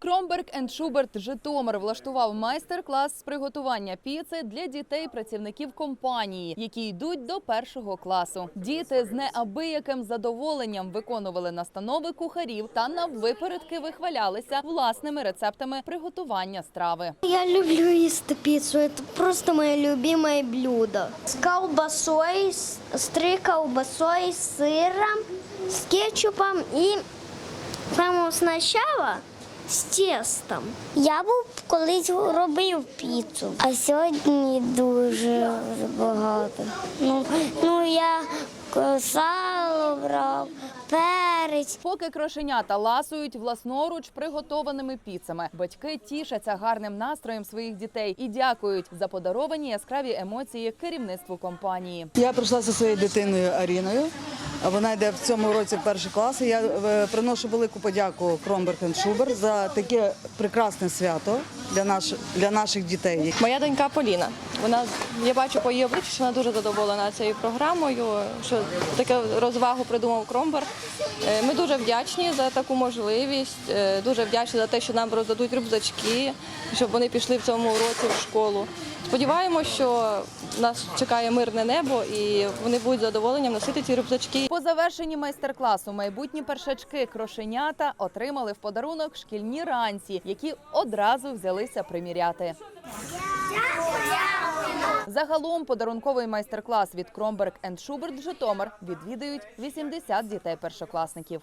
Кромберг енд Шуберт Житомир влаштував майстер-клас з приготування піци для дітей працівників компанії, які йдуть до першого класу. Діти з неабияким задоволенням виконували настанови кухарів та наввипередки вихвалялися власними рецептами приготування страви. Я люблю їсти піцу. Это просто моє любимое блюдо. З колбасою, з три колбасою, з сиром, з кетчупом і прямо спочатку з тестом. Я був колись робив піцу, а сьогодні дуже багато. Ну, ну я сало брав, перець. Поки крошенята ласують власноруч приготованими піцами, батьки тішаться гарним настроєм своїх дітей і дякують за подаровані яскраві емоції керівництву компанії. Я прийшла зі своєю дитиною Аріною. Вона йде в цьому році в перший клас. Я е, приношу велику подяку Кромберг Шубер за таке прекрасне свято для, наш, для наших дітей. Моя донька Поліна. Вона я бачу по її обличчю, що вона дуже задоволена цією програмою. Що таку розвагу придумав Кромберг. Е, Ми дуже вдячні за таку можливість. е, Дуже вдячні за те, що нам роздадуть рюкзачки, щоб вони пішли в цьому році в школу. Сподіваємося, що нас чекає мирне небо і вони будуть задоволенням носити ці рюкзачки. По завершенні майстер-класу майбутні першачки крошенята отримали в подарунок шкільні ранці, які одразу взялися приміряти. Загалом подарунковий майстер-клас від Кромберг Шуберт Житомир відвідують 80 дітей першокласників.